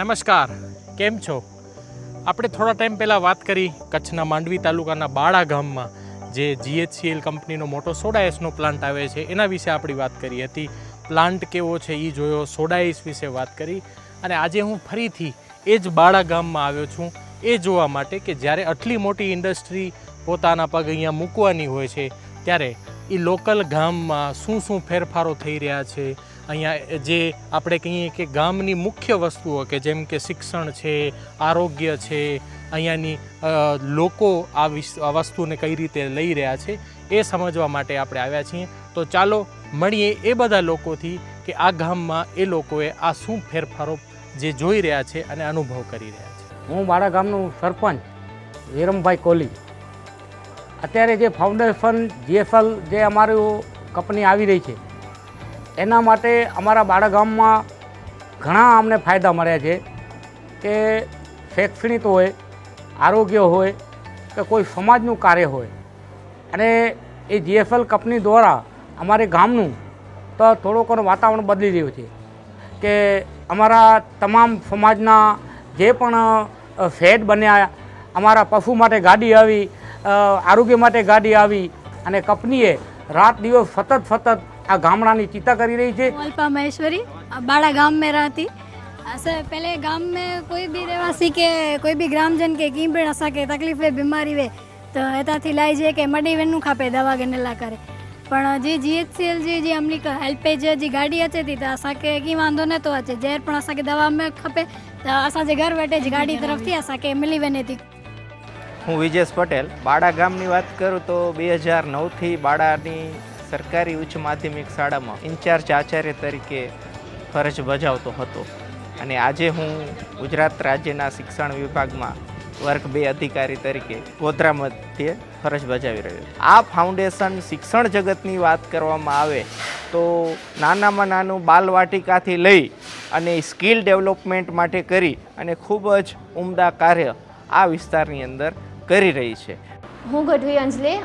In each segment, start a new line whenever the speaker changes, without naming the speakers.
નમસ્કાર, કેમ છો? આપણે થોડા ટાઈમ પહેલાં વાત કરી કચ્છના માંડવી તાલુકાના બાળા ગામમાં, જે જીએચસીએલ કંપનીનો મોટો સોડા એસનો પ્લાન્ટ આવે છે, એના વિશે આપણી વાત કરી હતી. પ્લાન્ટ કેવો છે એ જોયો, સોડા એસ વિશે વાત કરી. અને આજે હું ફરીથી એ જ બાળા ગામમાં આવ્યો છું. એ જોવા માટે કે જ્યારે આટલી મોટી ઇન્ડસ્ટ્રી પોતાના પગ અહીંયા મૂકવાની હોય છે, ત્યારે એ લોકલ ગામમાં શું શું ફેરફારો થઈ રહ્યા છે અહીંયા જે આપણે કહીએ કે ગામની મુખ્ય વસ્તુઓ કે જેમ કે શિક્ષણ છે, આરોગ્ય છે, અહીંયાની લોકો આ વિસ, આ વસ્તુને કઈ રીતે લઈ રહ્યા છે એ સમજવા માટે આપણે આવ્યા છીએ. તો ચાલો મળીએ એ બધા લોકોથી કે આ ગામમાં એ લોકોએ આ શું ફેરફારો જે જોઈ રહ્યા છે અને અનુભવ કરી રહ્યા છે.
હું મારા ગામનું સરપંચ વિરમભાઈ કોહલી અત્યારે જે ફાઉન્ડેશન જીએસએલ જે અમારું કંપની આવી રહી છે એના માટે અમારા બાળા ગામમાં ઘણા અમને ફાયદા મળ્યા છે કે શૈક્ષણિક હોય આરોગ્ય હોય કે કોઈ સમાજનું કાર્ય હોય. અને એ જીએસએલ કંપની દ્વારા અમારે ગામનું તો થોડું વાતાવરણ બદલી રહ્યું છે કે અમારા તમામ સમાજના જે પણ અ, બન્યા અમારા પશુ માટે ગાડી આવી આરોગ્ય માટે ગાડી આવી અને કંપનીએ રાત દિવસ સતત સતત આ ગામડાની ચિંતા કરી રહી છે.
અલ્પા મહેશ્વરી બાળા गांव में रहती सर पहले गांव में कोई भी રહેવાસી કે કોઈ બી ગ્રામજન કે કીમ પણ અસા કે તકલીફ વે બીમારી વે તો એતાથી લાઈ જે કે મડી વેનું ખાપે દવા ગનેલા કરે. પણ જે જીએચસીએલ જે જે અમની હેલ્પેજ જે ગાડી હતી તો અસા કે કી વાંધો ન તો છે ઝેર પણ અસા કે દવા મે ખપે તો અસા જે ઘર વેટે જ ગાડી તરફથી અસા કે મિલી વેને હતી
હું વિજેશ પટેલ. બાળા ગામની વાત કરું તો બે હજાર નવથી બાળાની સરકારી ઉચ્ચ માધ્યમિક શાળામાં ઇન્ચાર્જ આચાર્ય તરીકે ફરજ બજાવતો હતો. અને આજે હું ગુજરાત રાજ્યના શિક્ષણ વિભાગમાં વર્ગ બે અધિકારી તરીકે ગોધરા મધ્યે ફરજ બજાવી રહ્યો આ ફાઉન્ડેશન શિક્ષણ જગતની વાત કરવામાં આવે તો નાનામાં નાનું બાલવાટિકાથી લઈ અને સ્કિલ ડેવલપમેન્ટ માટે કરી અને ખૂબ જ ઉમદા કાર્ય આ વિસ્તારની અંદર કરી રહી છે.
હું ગઢવી અંજલી,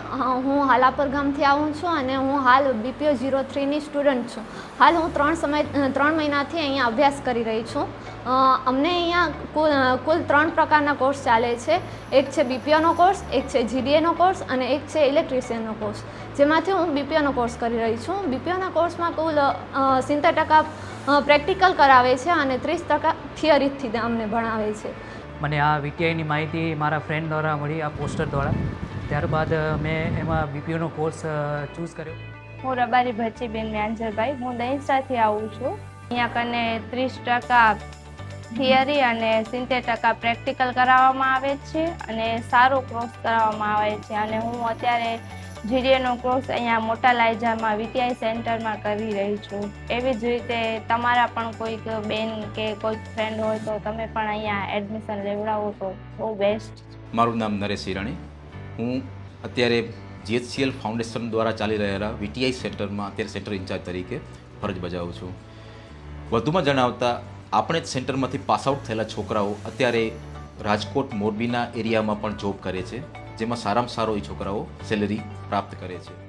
હું હાલાપર ગામથી આવું છું અને હું હાલ બીપીઓ ઝીરો થ્રીની સ્ટુડન્ટ છું. હાલ હું ત્રણ સમય ત્રણ મહિનાથી અહીંયા અભ્યાસ કરી રહી છું. અમને અહીંયા કુલ કુલ ત્રણ પ્રકારના કોર્સ ચાલે છે. એક છે બીપીઓનો કોર્સ એક છે જીડીએનો કોર્સ અને એક છે ઇલેક્ટ્રિશિયનનો કોર્સ જેમાંથી હું બીપીઓનો કોર્સ કરી રહી છું. બીપીઓના કોર્સમાં કુલ સિત્તેર ટકા પ્રેક્ટિકલ કરાવે છે અને ત્રીસ ટકા થિયરીથી અમને ભણાવે છે.
મને આ વીટીઆઈની માહિતી મારા ફ્રેન્ડ દ્વારા મળી, આ પોસ્ટર દ્વારા. ત્યારબાદ મેં એમાં બીપીઓનો કોર્સ ચૂઝ કર્યો.
હું રબારી ભચ્ચીબેન મ્યાંજરભાઈ હું દહીસાથી આવું છું. અહીંયા કને ત્રીસ ટકા થિયરી અને સિત્તેર ટકા પ્રેક્ટિકલ કરાવવામાં આવે છે અને સારો કોર્સ કરાવવામાં આવે છે. અને હું અત્યારે જીડીએનો કોર્સ અહીંયા મોટા લાયજામાં વીટીઆઈ સેન્ટરમાં કરી રહી છું. એવી જ રીતે તમારા પણ કોઈક બેન કે કોઈક ફ્રેન્ડ હોય તો તમે પણ અહીંયા એડમિશન લેવડાવો તો બહુ બેસ્ટ
મારું નામ નરેશ હિરાણી. હું અત્યારે જીએચસીએલ ફાઉન્ડેશન દ્વારા ચાલી રહેલા વીટીઆઈ સેન્ટરમાં અત્યારે સેન્ટર ઇન્ચાર્જ તરીકે ફરજ બજાવું છું. વધુમાં જણાવતા, આપણે જ સેન્ટરમાંથી પાસ આઉટ થયેલા છોકરાઓ અત્યારે રાજકોટ મોરબીના એરિયામાં પણ જોબ કરે છે, જેમાં સારામાં સારો એ છોકરાઓ સેલેરી પ્રાપ્ત કરે છે.